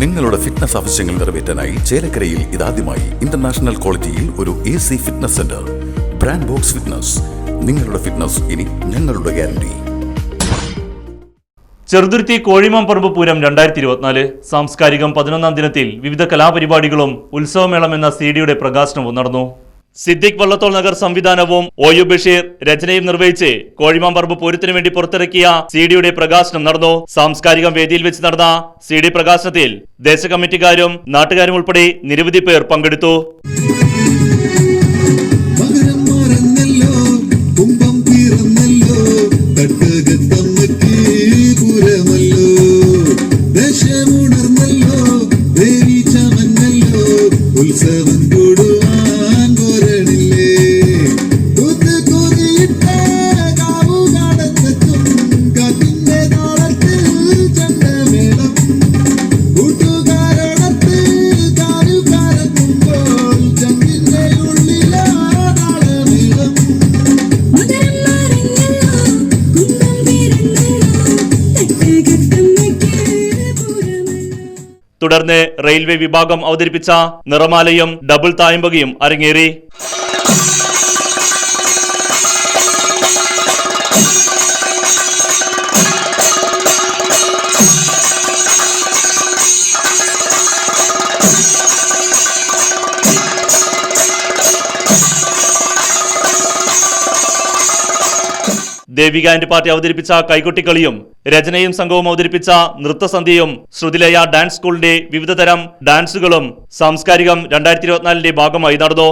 നിങ്ങളുടെ ഫിറ്റ്നസ് ആവശ്യങ്ങൾ നിറവേറ്റാനായി ചേലക്കരയിൽ ഇതാദ്യമായി ഇന്റർനാഷണൽ ക്വാളിറ്റിയിൽ ഒരു A C fitness centre brand box fitness നിങ്ങളുടെ ഫിറ്റ്നസ് ഇനി ഞങ്ങളുടെ ഗ്യാരണ്ടി ചെറുതുരുത്തി കോഴിമാമ്പറമ്പ് പൂരം രണ്ടായിരത്തി ഇരുപത്തിനാല് സാംസ്കാരികം പതിനൊന്നാം ദിനത്തിൽ വിവിധ കലാപരിപാടികളും ഉത്സവമേളം എന്ന സി ഡിയുടെ പ്രകാശനവും നടന്നു. സിദ്ദിഖ് വള്ളത്തോൾ നഗർ സംവിധാനവും ഒ യു ബഷീർ രചനയും നിർവഹിച്ച് കോഴിമാമ്പറമ്പ് പൂരത്തിനു വേണ്ടി പുറത്തിറക്കിയ സി ഡിയുടെ പ്രകാശനം നടന്നു. സാംസ്കാരിക വേദിയിൽ വെച്ച് നടന്ന സി ഡി പ്രകാശനത്തിൽ ദേശകമ്മിറ്റിക്കാരും നാട്ടുകാരും ഉൾപ്പെടെ നിരവധി പേർ പങ്കെടുത്തു. മകരം തുടർന്ന് റെയിൽവേ വിഭാഗം അവതരിപ്പിച്ച നിറമാലയും ഡബിൾ തായമ്പകയും അരങ്ങേറി. ദേവിക ആൻഡ് പാർട്ടി അവതരിപ്പിച്ച കൈകൊട്ടിക്കളിയും രചനയും സംഘവും അവതരിപ്പിച്ച നൃത്തസന്ധ്യയും ശ്രുതിലയ ഡാൻസ് സ്കൂളിന്റെ വിവിധതരം ഡാൻസുകളും സാംസ്കാരികം രണ്ടായിരത്തി ഇരുപത്തിനാലിന്റെ ഭാഗമായി നടന്നു.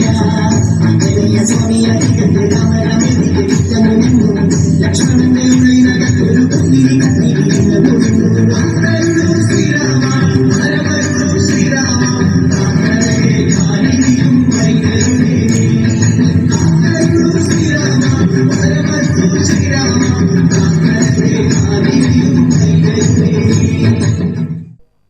Yeah.